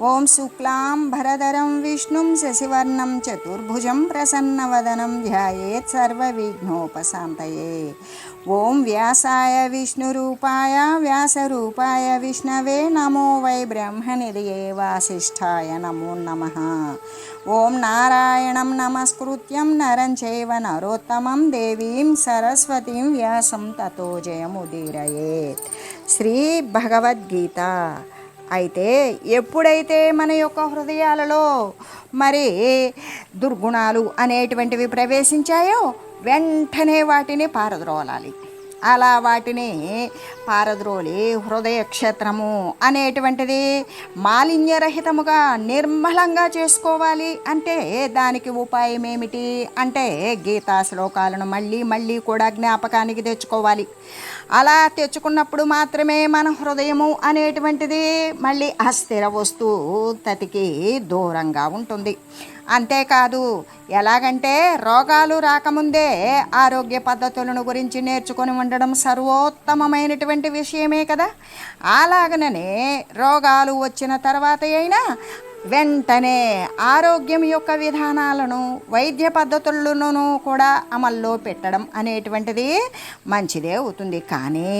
ఓం శుక్లాం భరధరం విష్ణుం శశివర్ణం చతుర్భుజం ప్రసన్నవదనం ధ్యాయేత్ సర్వవిఘ్నోపశాంతయే. ఓం వ్యాసాయ విష్ణురూపాయ వ్యాసరూపాయ విష్ణవే నమో వై బ్రహ్మనిధయే వాసిష్ఠాయ నమో నమ. ఓం నారాయణం నమస్కృత్యం నరం చైవ నరోత్తమం దేవీం సరస్వతీం వ్యాసం తతో జయముదీరయేత్. శ్రీ భగవద్గీత అయితే ఎప్పుడైతే మన యొక్క హృదయాలలో మరి దుర్గుణాలు అనేటువంటివి ప్రవేశించాయో వెంటనే వాటిని పారద్రోలాలి. అలా వాటిని పారద్రోలి హృదయ క్షేత్రము అనేటువంటిది మాలిన్యరహితముగా నిర్మలంగా చేసుకోవాలి. అంటే దానికి ఉపాయం ఏమిటి అంటే గీతా శ్లోకాలను మళ్ళీ మళ్ళీ కూడా జ్ఞాపకానికి తెచ్చుకోవాలి. అలా తెచ్చుకున్నప్పుడు మాత్రమే మన హృదయము అనేటువంటిది మళ్ళీ అస్థిర వస్తువు తతికి దూరంగా ఉంటుంది. అంతేకాదు ఎలాగంటే రోగాలు రాకముందే ఆరోగ్య పద్ధతులను గురించి నేర్చుకొని ఉండడం సర్వోత్తమమైనటువంటి విషయమే కదా. అలాగననే రోగాలు వచ్చిన తర్వాత అయినా వెంటనే ఆరోగ్యం యొక్క విధానాలను వైద్య పద్ధతులను కూడా అమల్లో పెట్టడం అనేటువంటిది మంచిదే అవుతుంది. కానీ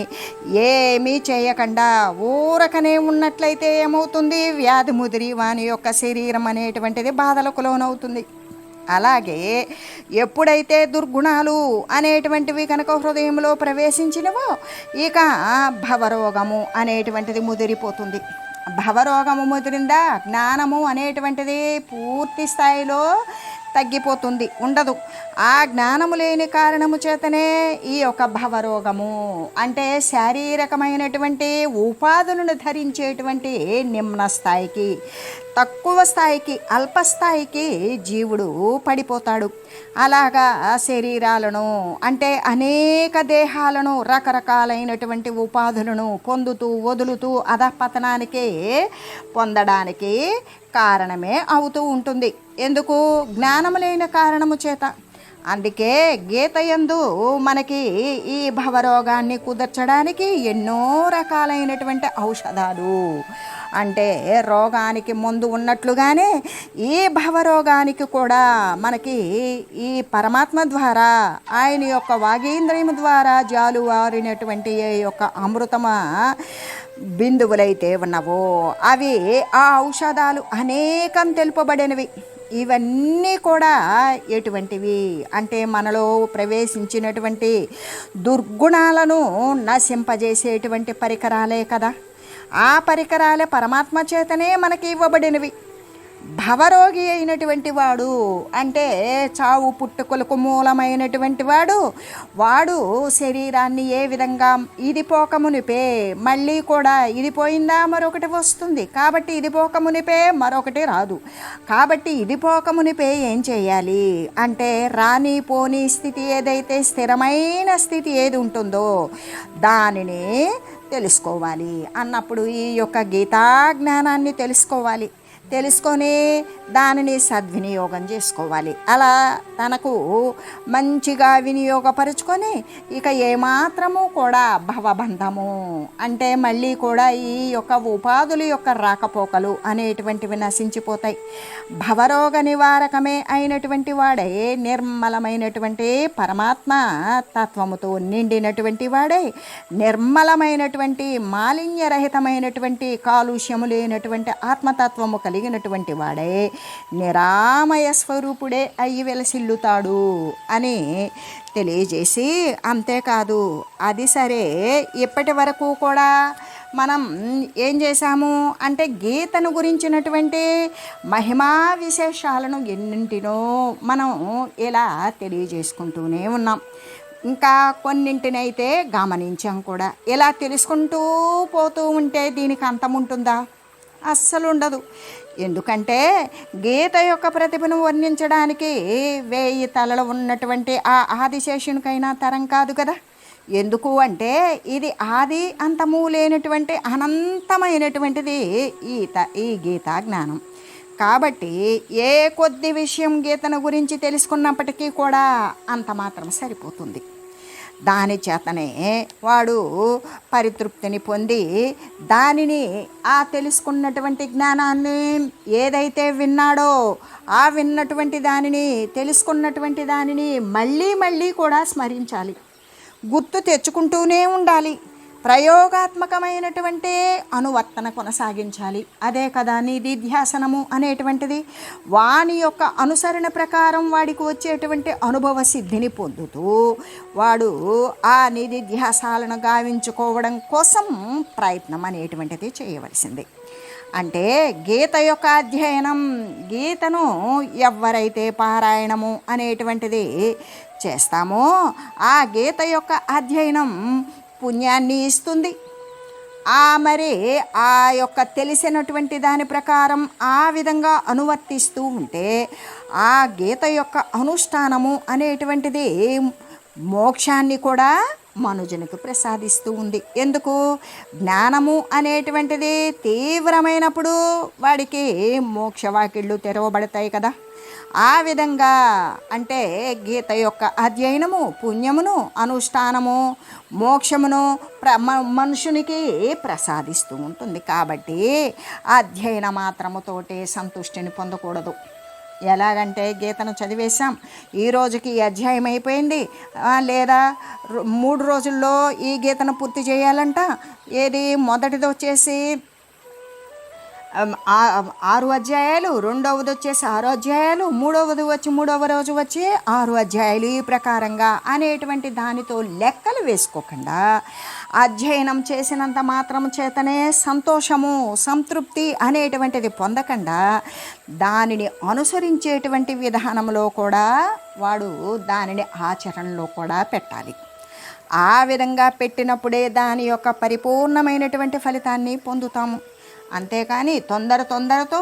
ఏమీ చేయకుండా ఊరకనే ఉన్నట్లయితే ఏమవుతుంది? వ్యాధి ముదిరి వాని యొక్క శరీరం అనేటువంటిది బాధలకు లోనవుతుంది. అలాగే ఎప్పుడైతే దుర్గుణాలు అనేటువంటివి కనుక హృదయంలో ప్రవేశించినవో ఇక భవరోగము అనేటువంటిది ముదిరిపోతుంది. భవరోగము ముదిరిందా? జ్ఞానము అనేటువంటిది పూర్తి స్థాయిలో తగ్గిపోతుంది ఉండదు. ఆ జ్ఞానము లేని కారణము చేతనే ఈ యొక్క భవరోగము. అంటే శారీరకమైనటువంటి ఉపాధులను ధరించేటువంటి నిమ్న స్థాయికి తక్కువ స్థాయికి అల్పస్థాయికి జీవుడు పడిపోతాడు. అలాగా శరీరాలను అంటే అనేక దేహాలను రకరకాలైనటువంటి ఉపాధులను పొందుతూ వదులుతూ అధపతనానికి పొందడానికి కారణమే అవుతూ ఉంటుంది. ఎందుకు? జ్ఞానము లేని కారణము చేత. అందుకే గీత యందు మనకి ఈ భవరోగాన్ని కుదర్చడానికి ఎన్నో రకాలైనటువంటి ఔషధాలు. అంటే రోగానికి ముందు ఉన్నట్లుగానే ఈ భవరోగానికి కూడా మనకి ఈ పరమాత్మ ద్వారా ఆయన యొక్క వాగేంద్రియం ద్వారా జాలువారినటువంటి ఈ యొక్క అమృతమ బిందువులైతే ఉన్నవో అవి ఆ ఔషధాలు అనేకం తెలుపబడినవి. ఇవన్నీ కూడా ఎటువంటివి? అంటే మనలో ప్రవేశించినటువంటి దుర్గుణాలను నశింపజేసేటువంటి పరికరాలే కదా. ఆ పరికరాలే పరమాత్మ చేతనే మనకి ఇవ్వబడినవి. భవరోగి అయినటువంటి వాడు అంటే చావు పుట్టుకలకు మూలమైనటువంటి వాడు వాడు శరీరాన్ని ఏ విధంగా ఇది పోకమునిపే మళ్ళీ కూడా ఇది పోయిందా మరొకటి వస్తుంది. కాబట్టి ఇది పోకమునిపే మరొకటి రాదు. కాబట్టి ఇది పోకమునిపే ఏం చేయాలి? అంటే రాని పోని స్థితి ఏదైతే స్థిరమైన స్థితి ఏది ఉంటుందో దానిని తెలుసుకోవాలి. అన్నప్పుడు ఈ యొక్క గీతా జ్ఞానాన్ని తెలుసుకోవాలి. తెలుసుకొని దానిని సద్వినియోగం చేసుకోవాలి. అలా తనకు మంచిగా వినియోగపరుచుకొని ఇక ఏమాత్రము కూడా భవబంధము అంటే మళ్ళీ కూడా ఈ యొక్క ఉపాధుల యొక్క రాకపోకలు అనేటువంటివి నశించిపోతాయి. భవరోగ నివారకమే అయినటువంటి వాడే నిర్మలమైనటువంటి పరమాత్మ తత్వముతో నిండినటువంటి వాడే నిర్మలమైనటువంటి మాలిన్యరహితమైనటువంటి కాలుష్యము లేనటువంటి ఆత్మతత్వము కలిగి కలిగినటువంటి వాడే నిరామయ స్వరూపుడే అయ్యి వెలసిల్లుతాడు అని తెలియజేసి అంతేకాదు అది సరే ఇప్పటి వరకు కూడా మనం ఏం చేశాము అంటే గీతను గురించినటువంటి మహిమా విశేషాలను ఎన్నింటినో మనం ఇలా తెలియజేసుకుంటూనే ఉన్నాం. ఇంకా కొన్నింటినైతే గమనించాం కూడా. ఇలా తెలుసుకుంటూ పోతూ ఉంటే దీనికి అంతం ఉంటుందా అస్సలు ఉండదు ఎందుకంటే గీత యొక్క ప్రతిభను వర్ణించడానికి వేయి తలలు ఉన్నటువంటి ఆ ఆదిశేషునికైనా తరం కాదు కదా. ఎందుకు అంటే ఇది ఆది అంతము లేనటువంటి అనంతమైనటువంటిది ఈత ఈ గీతా జ్ఞానం. కాబట్టి ఏ కొద్ది విషయం గీతను గురించి తెలుసుకున్నప్పటికీ కూడా అంత మాత్రం సరిపోతుంది. దాని చేతనే వాడు పరితృప్తిని పొంది దానిని ఆ తెలుసుకున్నటువంటి జ్ఞానాన్ని ఏదైతే విన్నాడో ఆ విన్నటువంటి దానిని తెలుసుకున్నటువంటి దానిని మళ్ళీ మళ్ళీ కూడా స్మరించాలి. గుర్తు తెచ్చుకుంటూనే ఉండాలి. ప్రయోగాత్మకమైనటువంటి అనువర్తన కొనసాగించాలి. అదే కదా నిధిధ్యాసనము అనేటువంటిది. వాని యొక్క అనుసరణ ప్రకారం వాడికి వచ్చేటువంటి అనుభవ సిద్ధిని పొందుతూ వాడు ఆ నిధిధ్యాసాలను గావించుకోవడం కోసం ప్రయత్నం అనేటువంటిది చేయవలసింది. అంటే గీత యొక్క అధ్యయనం గీతను ఎవరైతే పారాయణము అనేటువంటిది చేస్తామో ఆ గీత యొక్క అధ్యయనం పుణ్యాన్ని ఇస్తుంది. ఆ మరి ఆ యొక్క తెలిసినటువంటి దాని ప్రకారం ఆ విధంగా అనువర్తిస్తూ ఉంటే ఆ గీత యొక్క అనుష్ఠానము అనేటువంటిది మోక్షాన్ని కూడా మనుజునికి ప్రసాదిస్తూ ఉంది. ఎందుకు? జ్ఞానము అనేటువంటిది తీవ్రమైనప్పుడు వాడికి మోక్షవాకిళ్ళు తెరవబడతాయి కదా. ఆ విధంగా అంటే గీత యొక్క అధ్యయనము పుణ్యమును అనుష్ఠానము మోక్షమును ప్ర మ- మనుషునికి ప్రసాదిస్తూ ఉంటుంది. కాబట్టి అధ్యయన మాత్రముతోటే సంతుష్టిని పొందకూడదు. ఎలాగంటే గీతను చదివేశాం ఈ రోజుకి ఈ అధ్యాయం అయిపోయింది. లేదా మూడు రోజుల్లో ఈ గీతను పూర్తి చేయాలంట. ఏది మొదటిది వచ్చేసి ఆరు అధ్యాయాలు రెండవది వచ్చేసి ఆరు అధ్యాయాలు మూడవది వచ్చి మూడవ రోజు వచ్చి ఆరు అధ్యాయాలు ఈ ప్రకారంగా అనేటువంటి దానితో లెక్కలు వేసుకోకుండా అధ్యయనం చేసినంత మాత్రం చేతనే సంతోషము సంతృప్తి అనేటువంటిది పొందకుండా దానిని అనుసరించేటువంటి విధానంలో కూడా వాడు దానిని ఆచరణలో కూడా పెట్టాలి. ఆ విధంగా పెట్టినప్పుడే దాని యొక్క పరిపూర్ణమైనటువంటి ఫలితాన్ని పొందుతాము. అంతేకాని తొందర తొందరతో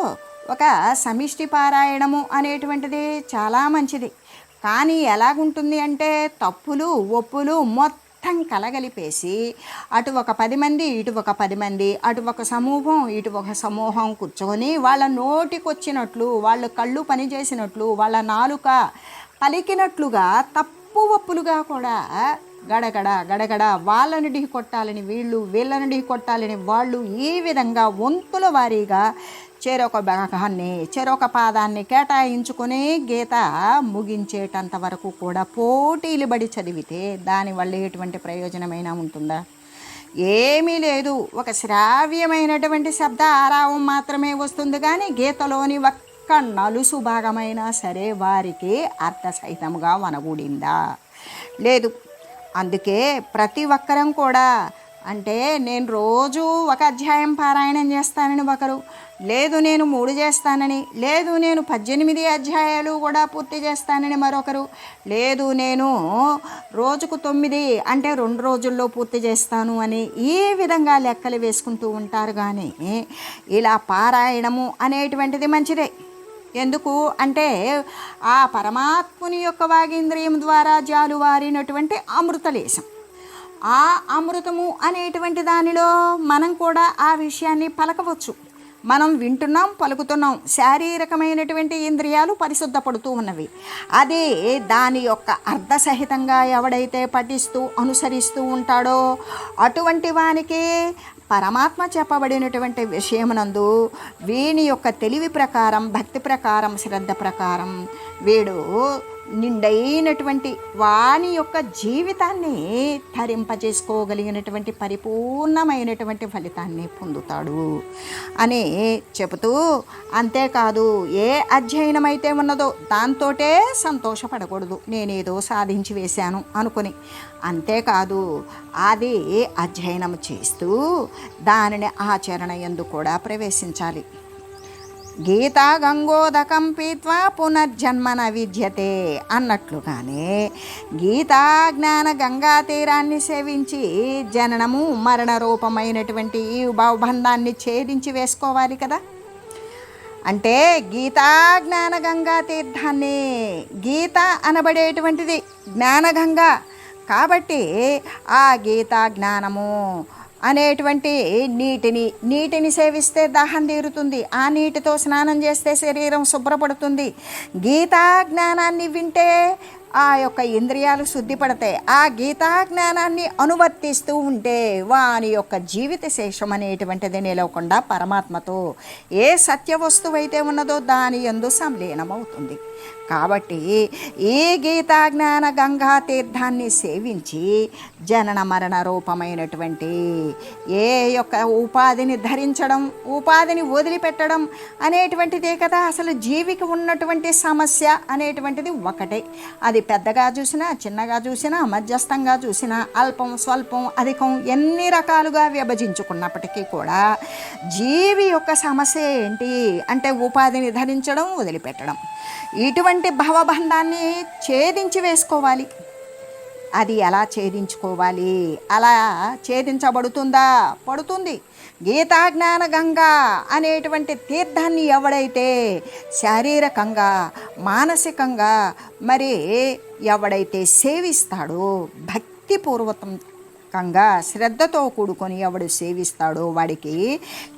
ఒక సమిష్టి పారాయణము అనేటువంటిది చాలా మంచిది. కానీ ఎలాగుంటుంది అంటే తప్పులు ఒప్పులు మొత్తం కలగలిపేసి అటు ఒక పది మంది ఇటు ఒక పది మంది అటు ఒక సమూహం ఇటు ఒక సమూహం కూర్చొని వాళ్ళ నోటికొచ్చినట్లు వాళ్ళ కళ్ళు పనిచేసినట్లు వాళ్ళ నాలుక పలికినట్లుగా తప్పు ఒప్పులుగా కూడా గడగడ గడగడ. వాళ్ళని ఢీ కొట్టాలని వీళ్ళు వీళ్ళని ఢీ కొట్టాలని వాళ్ళు ఈ విధంగా వంతుల వారీగా చెరొక భాగాన్ని చెరొక పాదాన్ని కేటాయించుకుని గీత ముగించేటంత వరకు కూడా పోటీలు బడి చదివితే దానివల్ల ఎటువంటి ప్రయోజనమైనా ఉంటుందా? ఏమీ లేదు. ఒక శ్రావ్యమైనటువంటి శబ్ద ఆరావం మాత్రమే వస్తుంది కానీ గీతలోని ఒక్క నలుసు భాగమైనా సరే వారికి అర్థసహితంగా వనగూడిందా? లేదు. అందుకే ప్రతి ఒక్కరం కూడా అంటే నేను రోజు ఒక అధ్యాయం పారాయణం చేస్తానని ఒకరు లేదు నేను మూడు చేస్తానని లేదు నేను పద్దెనిమిది అధ్యాయాలు కూడా పూర్తి చేస్తానని మరొకరు లేదు నేను రోజుకు తొమ్మిది అంటే రెండు రోజుల్లో పూర్తి చేస్తాను అని ఈ విధంగా లెక్కలు వేసుకుంటూ ఉంటారు కానీ ఇలా పారాయణము అనేటువంటిది మంచిదే. ఎందుకు అంటే ఆ పరమాత్ముని యొక్క వాగేంద్రియం ద్వారా జాలువారినటువంటి అమృతలేశం. ఆ అమృతము అనేటువంటి దానిలో మనం కూడా ఆ విషయాన్ని పలకవచ్చు. మనం వింటున్నాం పలుకుతున్నాం శారీరకమైనటువంటి ఇంద్రియాలు పరిశుద్ధపడుతూ ఉన్నవి. అదే దాని యొక్క అర్ధసహితంగా ఎవడైతే పఠిస్తూ అనుసరిస్తూ ఉంటాడో అటువంటి వానికి పరమాత్మ చెప్పబడినటువంటి విషయమునందు వీని యొక్క తెలివి ప్రకారం భక్తి ప్రకారం శ్రద్ధ ప్రకారం వీడు నిండైనటువంటి వాని యొక్క జీవితాన్ని ధరింపజేసుకోగలిగినటువంటి పరిపూర్ణమైనటువంటి ఫలితాన్ని పొందుతాడు అని చెబుతూ అంతేకాదు ఏ అధ్యయనం అయితే ఉన్నదో దాంతోటే సంతోషపడకూడదు. నేనేదో సాధించి వేశాను అనుకుని. అంతేకాదు అది అధ్యయనం చేస్తూ దానిని ఆచరణ ఎందు కూడా ప్రవేశించాలి. గీతా గంగోదకం పీత్వా పునర్జన్మన విద్యతే అన్నట్లుగానే గీతా జ్ఞాన గంగా తీరాన్ని సేవించి జననము మరణ రూపమైనటువంటి ఈ భావబంధాన్ని ఛేదించి వేసుకోవాలి కదా. అంటే గీతా జ్ఞాన గంగా తీర్థాన్ని గీత అనబడేటువంటిది జ్ఞానగంగా. కాబట్టి ఆ గీతా జ్ఞానము అనేటువంటి నీటిని నీటిని సేవిస్తే దాహం తీరుతుంది. ఆ నీటితో స్నానం చేస్తే శరీరం శుభ్రపడుతుంది. గీతా జ్ఞానాన్ని వింటే ఆ యొక్క ఇంద్రియాలు శుద్ధిపడతాయి. ఆ గీతా జ్ఞానాన్ని అనువర్తిస్తూ ఉంటే వాని యొక్క జీవిత శేషం అనేటువంటిది నిలవకుండా పరమాత్మతో ఏ సత్య వస్తువు అయితే ఉన్నదో దాని ఎందు సంలీనమవుతుంది. కాబట్టి ఈ గీతా జ్ఞాన గంగా తీర్థాన్ని సేవించి జనన మరణ రూపమైనటువంటి ఏ యొక్క ఉపాధిని ధరించడం ఉపాధిని వదిలిపెట్టడం అనేటువంటిదే కదా అసలు జీవికి ఉన్నటువంటి సమస్య అనేటువంటిది ఒకటే. అది పెద్దగా చూసినా చిన్నగా చూసినా మధ్యస్థంగా చూసినా అల్పం స్వల్పం అధికం ఎన్ని రకాలుగా విభజించుకున్నప్పటికీ కూడా జీవి యొక్క సమస్య ఏంటి అంటే ఉపాధిని ధరించడం వదిలిపెట్టడం. ఇటువంటి భవబంధాన్ని ఛేదించి వేసుకోవాలి. అది ఎలా ఛేదించుకోవాలి? అలా ఛేదించబడుతుందా? పడుతుంది. గీతా జ్ఞాన గంగా అనేటువంటి తీర్థాన్ని ఎవడైతే శారీరకంగా మానసికంగా మరి ఎవడైతే సేవిస్తాడో భక్తిపూర్వకం భక్తిపూర్వకంగా శ్రద్ధతో కూడుకొని ఎవడు సేవిస్తాడో వాడికి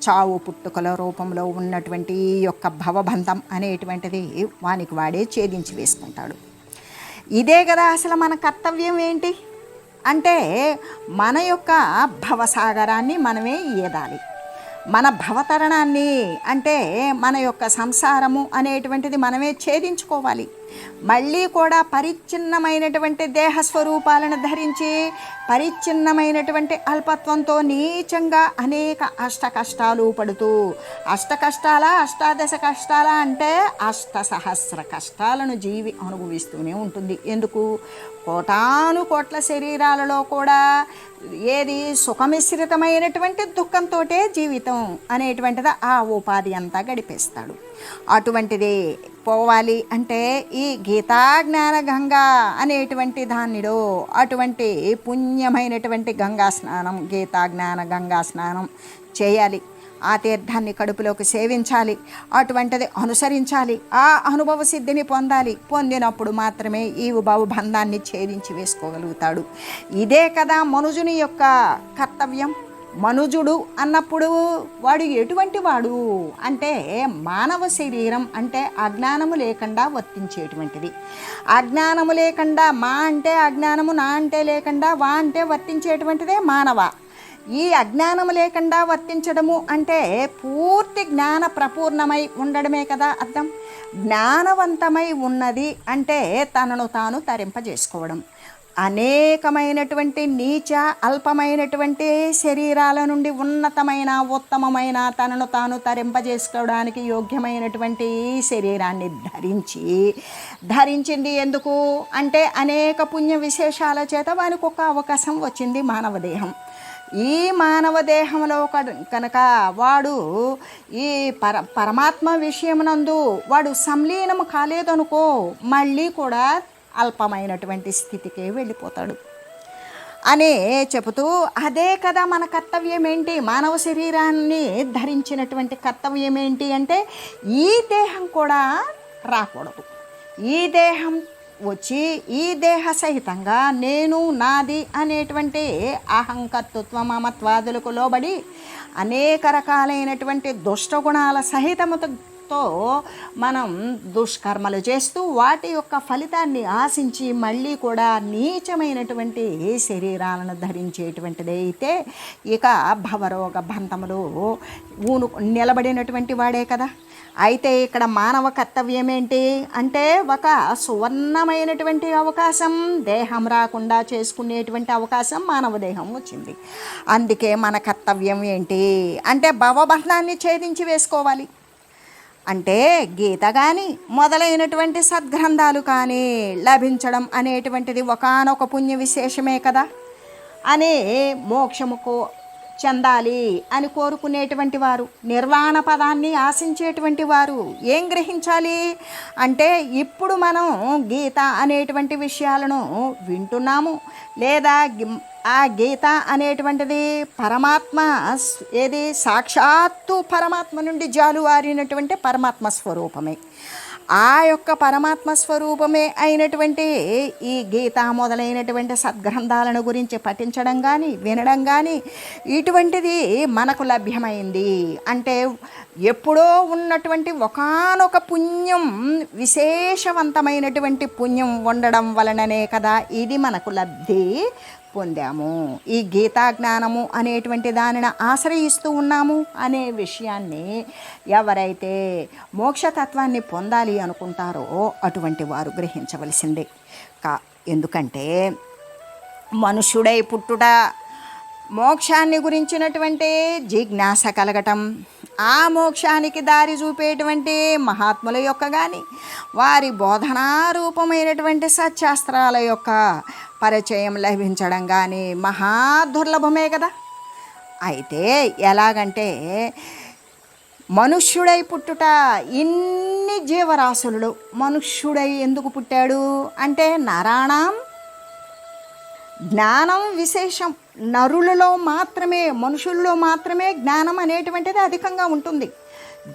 చావు పుట్టుకల రూపంలో ఉన్నటువంటి ఈ యొక్క భవబంధం అనేటువంటిది వానికి వాడే ఛేదించి వేసుకుంటాడు. ఇదే కదా అసలు మన కర్తవ్యం ఏంటి? అంటే మన యొక్క భవసాగరాన్ని మనమే ఈదాలి మన భవతరణాన్ని అంటే మన యొక్క సంసారము అనేటువంటిది మనమే ఛేదించుకోవాలి. మళ్ళీ కూడా పరిచ్ఛిన్నమైనటువంటి దేహ స్వరూపాలను ధరించి పరిచ్ఛిన్నమైనటువంటి అల్పత్వంతో నీచంగా అనేక అష్ట కష్టాలు పడుతూ అష్ట కష్టాల అష్టాదశ కష్టాల అంటే అష్ట సహస్ర కష్టాలను జీవి అనుభవిస్తూనే ఉంటుంది. ఎందుకు? కోటాను కోట్ల శరీరాలలో కూడా ఏది సుఖమిశ్రితమైనటువంటి దుఃఖంతో జీవితం అనేటువంటిది ఆ ఉపాధి అంతా గడిపేస్తాడు. అటువంటిది పోవాలి అంటే ఈ గీతా జ్ఞాన గంగా అనేటువంటి దానిలో అటువంటి పుణ్యమైనటువంటి గంగా స్నానం గీతా జ్ఞాన గంగా స్నానం చేయాలి. ఆ తీర్థాన్ని కడుపులోకి సేవించాలి. అటువంటిది అనుసరించాలి. ఆ అనుభవ సిద్ధిని పొందాలి. పొందినప్పుడు మాత్రమే ఈ బంధాన్ని ఛేదించి వేసుకోగలుగుతాడు. ఇదే కదా మనుజుని యొక్క కర్తవ్యం. మనుజుడు అన్నప్పుడు వాడు ఎటువంటి వాడు? అంటే మానవ శరీరం అంటే అజ్ఞానము లేకుండా వర్తించేటువంటిది. అజ్ఞానము లేకుండా మా అంటే అజ్ఞానము నా అంటే లేకుండా వా అంటే వర్తించేటువంటిదే మానవ. ఈ అజ్ఞానము లేకుండా వర్తించడము అంటే పూర్తి జ్ఞాన ప్రపూర్ణమై ఉండడమే కదా అర్థం. జ్ఞానవంతమై ఉన్నది అంటే తనను తాను తరింపజేసుకోవడం. అనేకమైనటువంటి నీచ అల్పమైనటువంటి శరీరాల నుండి ఉన్నతమైన ఉత్తమమైన తనను తాను తరింపజేసుకోవడానికి యోగ్యమైనటువంటి శరీరాన్ని ధరించి ధరించింది ఎందుకు? అంటే అనేక పుణ్య విశేషాల చేత వానికి ఒక అవకాశం వచ్చింది మానవ దేహం ఈ మానవ దేహంలో కనుక వాడు ఈ పర పరమాత్మ విషయమునందు వాడు సంలీనము కాలేదనుకో మళ్ళీ కూడా అల్పమైనటువంటి స్థితికే వెళ్ళిపోతాడు. అనే చెబుతూ అదే కదా మన కర్తవ్యం ఏంటి మానవ శరీరాన్ని ధరించినటువంటి కర్తవ్యం ఏంటి అంటే ఈ దేహం కూడా రాకూడదు. ఈ దేహం వచ్చి ఈ దేహ సహితంగా నేను నాది అనేటువంటి అహంకర్తృత్వ మమత్వాదులకు లోబడి అనేక రకాలైనటువంటి దుష్టగుణాల సహితముతో తో మనం దుష్కర్మలు చేస్తూ వాటి యొక్క ఫలితాన్ని ఆశించి మళ్ళీ కూడా నీచమైనటువంటి శరీరాలను ధరించేటువంటిది అయితే ఇక భవరోగ బంధములు ఊను నిలబడినటువంటి వాడే కదా. అయితే ఇక్కడ మానవ కర్తవ్యం ఏంటి అంటే ఒక సువర్ణమైనటువంటి అవకాశం దేహం రాకుండా చేసుకునేటువంటి అవకాశం మానవ దేహం వచ్చింది. అందుకే మన కర్తవ్యం ఏంటి అంటే భవబంధాన్ని ఛేదించి వేసుకోవాలి. అంటే గీత కానీ మొదలైనటువంటి సద్గ్రంథాలు కానీ లభించడం అనేటువంటిది ఒకనొక పుణ్య విశేషమే కదా. అనే మోక్షముకు చెందాలి అని కోరుకునేటువంటి వారు నిర్వాణ పదాన్ని ఆశించేటువంటి వారు ఏం గ్రహించాలి? అంటే ఇప్పుడు మనం గీత అనేటువంటి విషయాలను వింటున్నాము లేదా ఆ గీత అనేటువంటిది పరమాత్మ ఏది? సాక్షాత్తు పరమాత్మ నుండి జాలువారినటువంటి పరమాత్మ స్వరూపమే. ఆ యొక్క పరమాత్మ స్వరూపమే అయినటువంటి ఈ గీత మొదలైనటువంటి సద్గ్రంథాలను గురించి పఠించడం కానీ వినడం కానీ ఇటువంటిది మనకు లభ్యమైంది. అంటే ఎప్పుడో ఉన్నటువంటి ఒకానొక పుణ్యం విశేషవంతమైనటువంటి పుణ్యం ఉండడం వలననే కదా ఇది మనకు లబ్ధి పొందాము. ఈ గీతా జ్ఞానము అనేటువంటి దానిని ఆశ్రయిస్తూ ఉన్నాము అనే విషయాన్ని ఎవరైతే మోక్షతత్వాన్ని పొందాలి అనుకుంటారో అటువంటి వారు గ్రహించవలసిందే. కా ఎందుకంటే మనుషుడై పుట్టుట మోక్షాన్ని గురించినటువంటి జిజ్ఞాస కలగటం ఆ మోక్షానికి దారి చూపేటువంటి మహాత్ముల యొక్క కానీ వారి బోధనారూపమైనటువంటి సత్శాస్త్రాల యొక్క పరిచయం లభించడం కానీ మహా దుర్లభమే కదా. అయితే ఎలాగంటే మనుష్యుడై పుట్టుట ఇన్ని జీవరాశులలో మనుష్యుడై ఎందుకు పుట్టాడు? అంటే నారాణం జ్ఞానం విశేషం. నరులలో మాత్రమే మనుషుల్లో మాత్రమే జ్ఞానం అనేటువంటిది అధికంగా ఉంటుంది.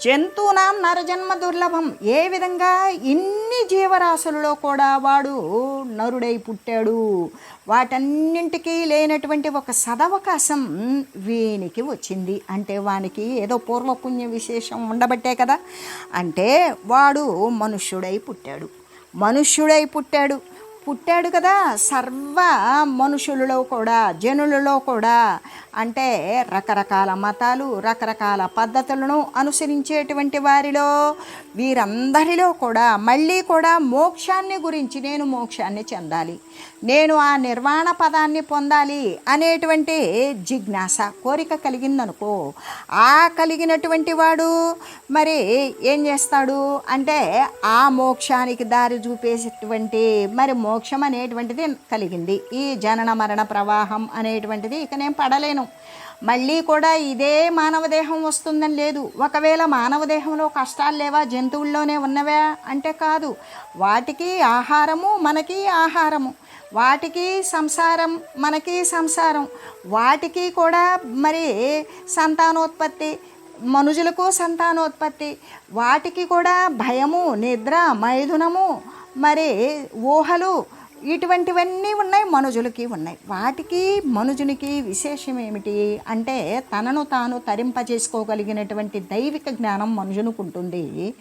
జంతువునాం నరజన్మ దుర్లభం. ఏ విధంగా ఇన్ని జీవరాశులలో కూడా వాడు నరుడై పుట్టాడు. వాటన్నింటికీ లేనటువంటి ఒక సదవకాశం వీనికి వచ్చింది. అంటే వానికి ఏదో పూర్వపుణ్య విశేషం ఉండబట్టే కదా. అంటే వాడు మనుష్యుడై పుట్టాడు. మనుష్యుడై పుట్టాడు. పుట్టాడు కదా సర్వ మనుషులలో కూడా జనులలో కూడా. అంటే రకరకాల మతాలు రకరకాల పద్ధతులను అనుసరించేటువంటి వారిలో వీరందరిలో కూడా మళ్ళీ కూడా మోక్షాన్ని గురించి నేను మోక్షాన్ని చెందాలి. నేను ఆ నిర్వాణ పదాన్ని పొందాలి అనేటువంటి జిజ్ఞాస కోరిక కలిగిందనుకో ఆ కలిగినటువంటి వాడు మరి ఏం చేస్తాడు అంటే ఆ మోక్షానికి దారి చూపేసేటువంటి మరి మోక్షం అనేటువంటిది కలిగింది. ఈ జనన మరణ ప్రవాహం అనేటువంటిది ఇక నేను పడలేను. మళ్ళీ కూడా ఇదే మానవ దేహం వస్తుందని లేదు. ఒకవేళ మానవ దేహంలో కష్టాలు లేవా జంతువుల్లోనే ఉన్నవా అంటే కాదు. వాటికి ఆహారము మనకి ఆహారము. వాటికి సంసారం మనకి సంసారం. వాటికి కూడా మరి సంతానోత్పత్తి మనుజులకు సంతానోత్పత్తి. వాటికి కూడా భయము నిద్ర మైథునము మరి ఊహలు ఇటువంటివన్నీ ఉన్నాయి మనుజులకి ఉన్నాయి. వాటికి మనుజునికి విశేషం ఏమిటి అంటే తనను తాను తరింపజేసుకోగలిగినటువంటి దైవిక జ్ఞానం మనుజునికి ఉంటుంది.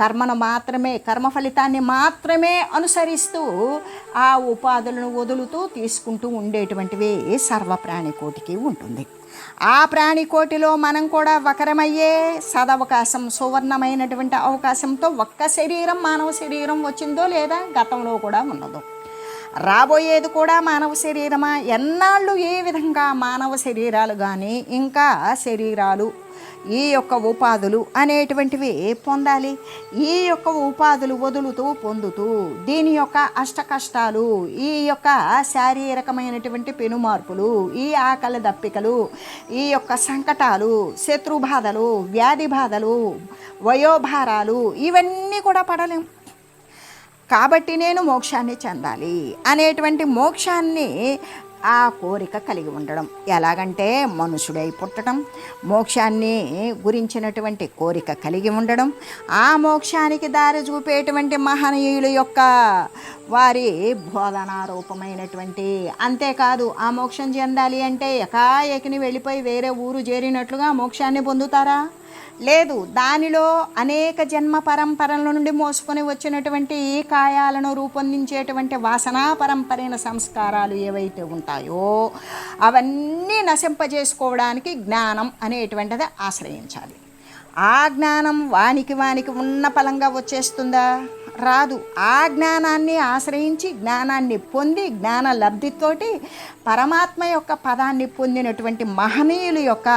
కర్మను మాత్రమే కర్మ ఫలితాన్ని మాత్రమే అనుసరిస్తూ ఆ ఉపాధులను వదులుతూ తీసుకుంటూ ఉండేటువంటివి సర్వ ప్రాణికోటికి ఉంటుంది. ఆ ప్రాణికోటిలో మనం కూడా వకరమయ్యే సదవకాశం సువర్ణమైనటువంటి అవకాశంతో ఒక్క శరీరం మానవ శరీరం వచ్చిందో లేదా గతంలో కూడా ఉన్నదో. రాబోయేది కూడా మానవ శరీరమా? ఎన్నాళ్ళు ఏ విధంగా మానవ శరీరాలు కానీ ఇంకా శరీరాలు ఈ యొక్క ఉపాధులు అనేటువంటివి పొందాలి? ఈ యొక్క ఉపాధులు వదులుతూ పొందుతూ దీని యొక్క అష్ట కష్టాలు ఈ యొక్క శారీరకమైనటువంటి పెనుమార్పులు ఈ ఆకలి దప్పికలు ఈ యొక్క సంకటాలు శత్రు బాధలు వ్యాధి బాధలు వయోభారాలు ఇవన్నీ కూడా పడలేము కాబట్టి నేను మోక్షాన్ని చెందాలి అనేటువంటి మోక్షాన్ని ఆ కోరిక కలిగి ఉండడం. ఎలాగంటే మనుషుడై పుట్టడం మోక్షాన్ని గురించినటువంటి కోరిక కలిగి ఉండడం ఆ మోక్షానికి దారి చూపేటువంటి మహనీయుల యొక్క వారి బోధనారూపమైనటువంటి అంతేకాదు ఆ మోక్షం చెందాలి అంటే ఎకాఎకిని వెళ్ళిపోయి వేరే ఊరు చేరినట్లుగా మోక్షాన్ని పొందుతారా? లేదు దానిలో అనేక జన్మ పరంపరల నుండి మోసుకొని వచ్చినటువంటి ఈ కాయాలను రూపొందించేటువంటి వాసనా పరంపరైన సంస్కారాలు ఏవైతే ఉంటాయో అవన్నీ నశింపజేసుకోవడానికి జ్ఞానం అనేటువంటిది ఆశ్రయించాలి. ఆ జ్ఞానం వానికి వానికి ఉన్న ఫలంగా వచ్చేస్తుందా? రాదు. ఆ జ్ఞానాన్ని ఆశ్రయించి జ్ఞానాన్ని పొంది జ్ఞాన లబ్ధితోటి పరమాత్మ యొక్క పదాన్ని పొందినటువంటి మహనీయుల యొక్క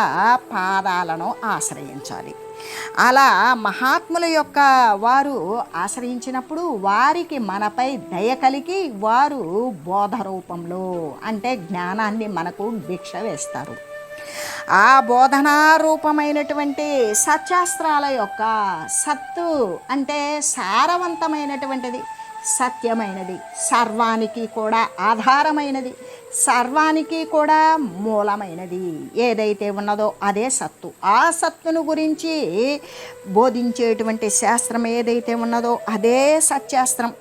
పాదాలను ఆశ్రయించాలి. అలా మహాత్ముల యొక్క వారు ఆశ్రయించినప్పుడు వారికి మనపై దయ కలిగి వారు బోధ రూపంలో అంటే జ్ఞానాన్ని మనకు భిక్ష వేస్తారు. ఆ బోధనారూపమైనటువంటి సత్యాస్త్రాల యొక్క సత్తు అంటే సారవంతమైనటువంటిది సత్యమైనది. సర్వానికి కూడా ఆధారమైనది సర్వానికి కూడా మూలమైనది. ఏదైతే ఉన్నదో అదే సత్తు. ఆ సత్తును గురించి బోధించేటువంటి శాస్త్రం ఏదైతే ఉన్నదో అదే సత్యాస్త్రం.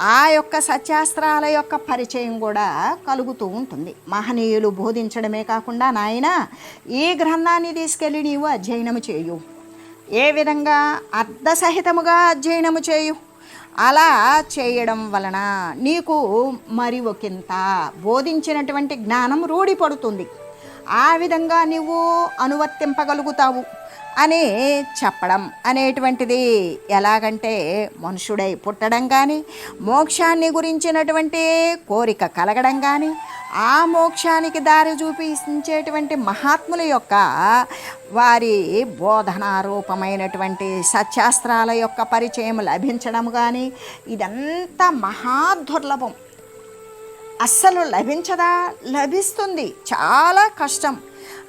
ఆ యొక్క సత్యాస్త్రాల యొక్క పరిచయం కూడా కలుగుతూ ఉంటుంది. మహనీయులు బోధించడమే కాకుండా నాయన ఈ గ్రంథాన్ని తీసుకెళ్ళి నీవు అధ్యయనము చేయు. ఏ విధంగా? అర్ధసహితముగా అధ్యయనము చేయు. అలా చేయడం వలన నీకు మరి ఒకంత బోధించినటువంటి జ్ఞానం రూఢిపడుతుంది. ఆ విధంగా నీవు అనువర్తింపగలుగుతావు అని చెప్పడం అనేటువంటిది ఎలాగంటే మనుషుడై పుట్టడం కానీ మోక్షాన్ని గురించినటువంటి కోరిక కలగడం కానీ ఆ మోక్షానికి దారి చూపించేటువంటి మహాత్ముల యొక్క వారి బోధనారూపమైనటువంటి సత్యాస్త్రాల యొక్క పరిచయం లభించడం కానీ ఇదంతా మహాదుర్లభం అస్సలు లభించదా? లభిస్తుంది. చాలా కష్టం.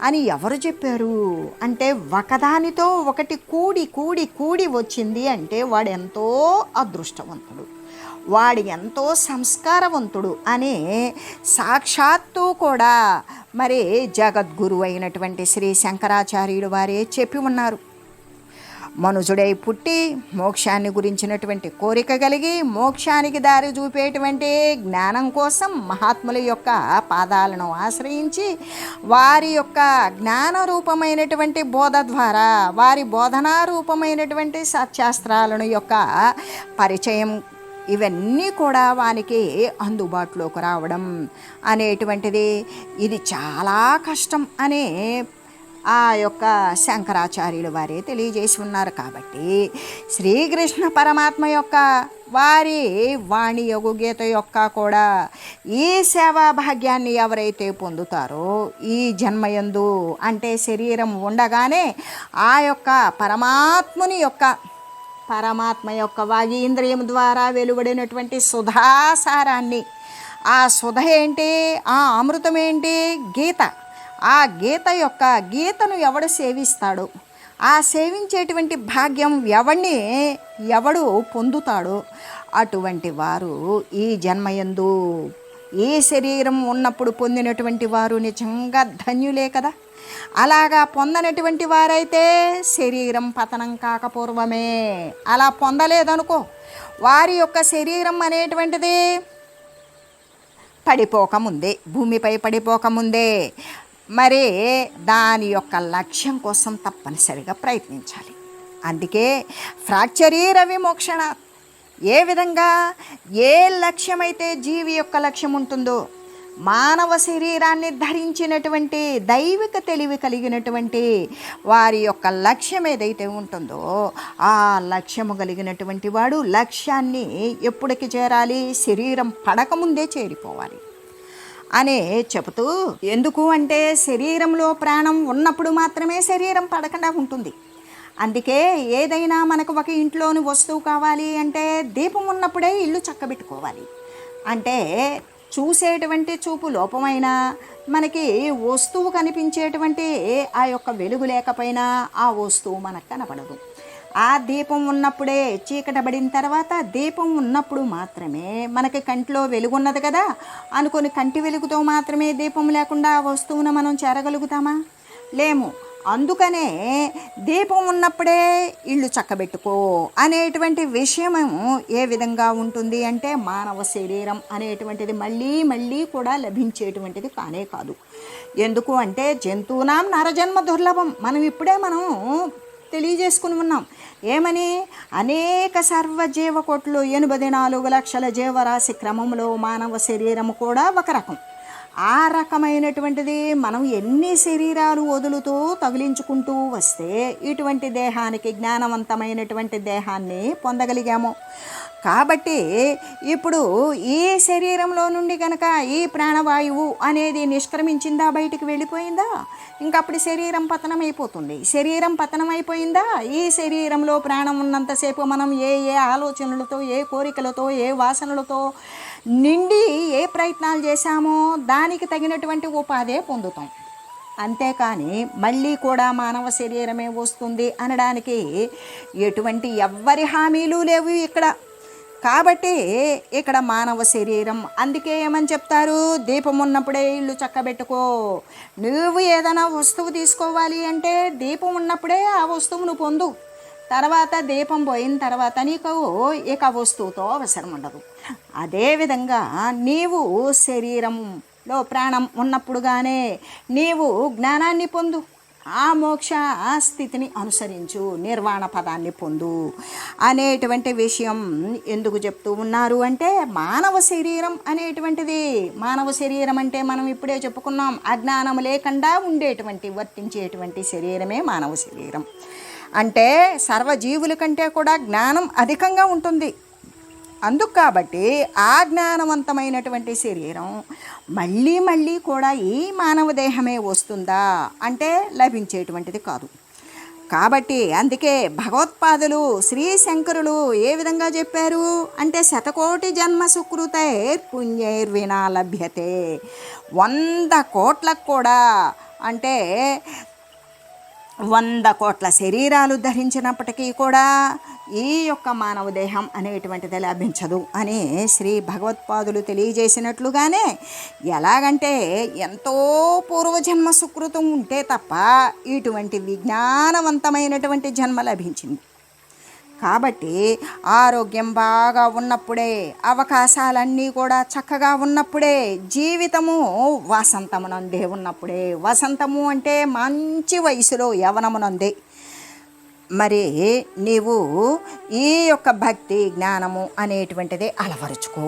అని ఎవరు చెప్పారు? అంటే ఒకదానితో ఒకటి కూడి కూడి కూడి వచ్చింది అంటే వాడు ఎంతో అదృష్టవంతుడు. వాడు ఎంతో సంస్కారవంతుడు అనే సాక్షాత్తు కూడా మరి జగద్గురు అయినటువంటి శ్రీ శంకరాచార్యుడు వారే చెప్పి ఉన్నారు. మనుజుడై పుట్టి మోక్షాన్ని గురించినటువంటి కోరిక కలిగి మోక్షానికి దారి చూపేటువంటి జ్ఞానం కోసం మహాత్ముల యొక్క పాదాలను ఆశ్రయించి వారి యొక్క జ్ఞాన రూపమైనటువంటి బోధ ద్వారా వారి బోధనా రూపమైనటువంటి సత్యాస్త్రాలను యొక్క పరిచయం ఇవన్నీ కూడా వానికి అందుబాటులోకి రావడం అనేటువంటిది ఇది చాలా కష్టం అని ఆ యొక్క శంకరాచార్యులు వారే తెలియజేసి ఉన్నారు కాబట్టి శ్రీకృష్ణ పరమాత్మ యొక్క వారి వాణి యొగు గీత యొక్క కూడా ఈ సేవా భాగ్యాన్ని ఎవరైతే పొందుతారో ఈ జన్మయందు అంటే శరీరం ఉండగానే ఆ యొక్క పరమాత్ముని యొక్క పరమాత్మ యొక్క వాగీంద్రియం ద్వారా వెలువడినటువంటి సుధాసారాన్ని. ఆ సుధ ఏంటి? ఆ అమృతం ఏంటి గీత. ఆ గీత యొక్క గీతను ఎవడు సేవిస్తాడు? ఆ సేవించేటువంటి భాగ్యం ఎవడిని ఎవడు పొందుతాడో? అటువంటి వారు ఈ జన్మయందు ఈ శరీరం ఉన్నప్పుడు పొందినటువంటి వారు నిజంగా ధన్యులే కదా? అలాగా పొందనటువంటి వారైతే శరీరం పతనం కాకపూర్వమే. అలా పొందలేదనుకో వారి యొక్క శరీరం అనేటువంటిది పడిపోకముందే భూమిపై పడిపోకముందే. మరి దాని యొక్క లక్ష్యం కోసం తప్పనిసరిగా ప్రయత్నించాలి. అందుకే ఫ్రాక్చరీ రవి మోక్షణ. ఏ విధంగా ఏ లక్ష్యమైతే జీవి యొక్క లక్ష్యం ఉంటుందో మానవ శరీరాన్ని ధరించినటువంటి దైవిక తెలివి కలిగినటువంటి వారి యొక్క లక్ష్యం ఏదైతే ఉంటుందో ఆ లక్ష్యము కలిగినటువంటి వాడు లక్ష్యాన్ని ఎప్పటికి చేరాలి? శరీరం పడకముందే చేరిపోవాలి. అనే చెబుతూ ఎందుకు అంటే శరీరంలో ప్రాణం ఉన్నప్పుడు మాత్రమే శరీరం పడకుండా ఉంటుంది. అందుకే ఏదైనా మనకు ఒక ఇంట్లోని వస్తువు కావాలి అంటే దీపం ఉన్నప్పుడే ఇల్లు చక్కబెట్టుకోవాలి. అంటే చూసేటువంటి చూపు లోపమైనా మనకి వస్తువు కనిపించేటువంటి ఆ యొక్క వెలుగు లేకపోయినా ఆ వస్తువు మనకు కనపడదు. ఆ దీపం ఉన్నప్పుడే చీకటబడిన తర్వాత దీపం ఉన్నప్పుడు మాత్రమే మనకి కంటిలో వెలుగున్నది కదా. అనుకొని కంటి వెలుగుతో మాత్రమే దీపం లేకుండా ఆ వస్తువును మనం చేరగలుగుతామా? లేము. అందుకనే దీపం ఉన్నప్పుడే ఇల్లు చక్కబెట్టుకో అనేటువంటి విషయము ఏ విధంగా ఉంటుంది అంటే మానవ శరీరం అనేటువంటిది మళ్ళీ మళ్ళీ కూడా లభించేటువంటిది కానే కాదు. ఎందుకు అంటే జంతువునాం నరజన్మ దుర్లభం. మనం ఇప్పుడే మనం తెలియజేసుకుని ఉన్నాం ఏమని? అనేక సర్వజీవకోట్లు ఎనభై నాలుగు లక్షల జీవరాశి క్రమంలో మానవ శరీరము కూడా ఒక రకం. ఆ రకమైనటువంటిది మనం ఎన్ని శరీరాలు వదులుతూ తగిలించుకుంటూ వస్తే ఇటువంటి దేహానికి జ్ఞానవంతమైనటువంటి దేహాన్ని పొందగలిగాము. కాబట్టి ఇప్పుడు ఈ శరీరంలో నుండి కనుక ఈ ప్రాణవాయువు అనేది నిష్క్రమించిందా బయటికి వెళ్ళిపోయిందా? ఇంకప్పుడు శరీరం పతనం అయిపోతుంది శరీరం పతనం అయిపోయిందా ఈ శరీరంలో ప్రాణం ఉన్నంతసేపు మనం ఏ ఏ ఆలోచనలతో ఏ కోరికలతో ఏ వాసనలతో నిండి ఏ ప్రయత్నాలు చేశామో దానికి తగినటువంటి ఉపాధే పొందుతాం. అంతేకాని మళ్ళీ కూడా మానవ శరీరమే వస్తుంది అనడానికి ఎటువంటి ఎవ్వరి హామీలు లేవు ఇక్కడ. కాబట్టి ఇక్కడ మానవ శరీరం. అందుకే ఏమని చెప్తారు? దీపం ఉన్నప్పుడే ఇల్లు చక్కబెట్టుకో. నువ్వు ఏదైనా వస్తువు తీసుకోవాలి అంటే దీపం ఉన్నప్పుడే ఆ వస్తువును పొందు. తర్వాత దీపం పోయిన తర్వాత నీకు ఇక వస్తువుతో అవసరం ఉండదు. అదేవిధంగా నీవు శరీరంలో ప్రాణం ఉన్నప్పుడుగానే నీవు జ్ఞానాన్ని పొందు. ఆ మోక్ష ఆ స్థితిని అనుసరించు నిర్వాణ పదాన్ని పొందు. అనేటువంటి విషయం ఎందుకు చెప్తూ ఉన్నారు అంటే మానవ శరీరం అనేటువంటిది. మానవ శరీరం అంటే మనం ఇప్పుడే చెప్పుకున్నాం అజ్ఞానం లేకుండా ఉండేటువంటి వర్తించేటువంటి శరీరమే మానవ శరీరం. అంటే సర్వజీవుల కంటే కూడా జ్ఞానం అధికంగా ఉంటుంది. అందుకు కాబట్టి ఆ జ్ఞానవంతమైనటువంటి శరీరం మళ్ళీ మళ్ళీ కూడా ఈ మానవ దేహమే వస్తుందా అంటే లభించేటువంటిది కాదు. కాబట్టి అందుకే భగవత్పాదులు శ్రీ శంకరులు ఏ విధంగా చెప్పారు? అంటే శతకోటి జన్మ సుకృతే పుణ్యైర్వినా లభ్యతే. వంద కోట్లకు కూడా అంటే వంద కోట్ల శరీరాలు ధరించినప్పటికీ కూడా ఈ యొక్క మానవ దేహం అనేటువంటిది లభించదు అని శ్రీ భగవత్పాదులు తెలియజేసినట్లుగానే ఎలాగంటే ఎంతో పూర్వజన్మ సుకృతం ఉంటే తప్ప ఇటువంటి విజ్ఞానవంతమైనటువంటి జన్మ లభించింది. కాబట్టి ఆరోగ్యం బాగా ఉన్నప్పుడే అవకాశాలన్నీ కూడా చక్కగా ఉన్నప్పుడే జీవితము వసంతమునందే ఉన్నప్పుడే. వసంతము అంటే మంచి వయసులో యవనమునందే. మరి నీవు ఈ యొక్క భక్తి జ్ఞానము అనేటువంటిది అలవరుచుకో.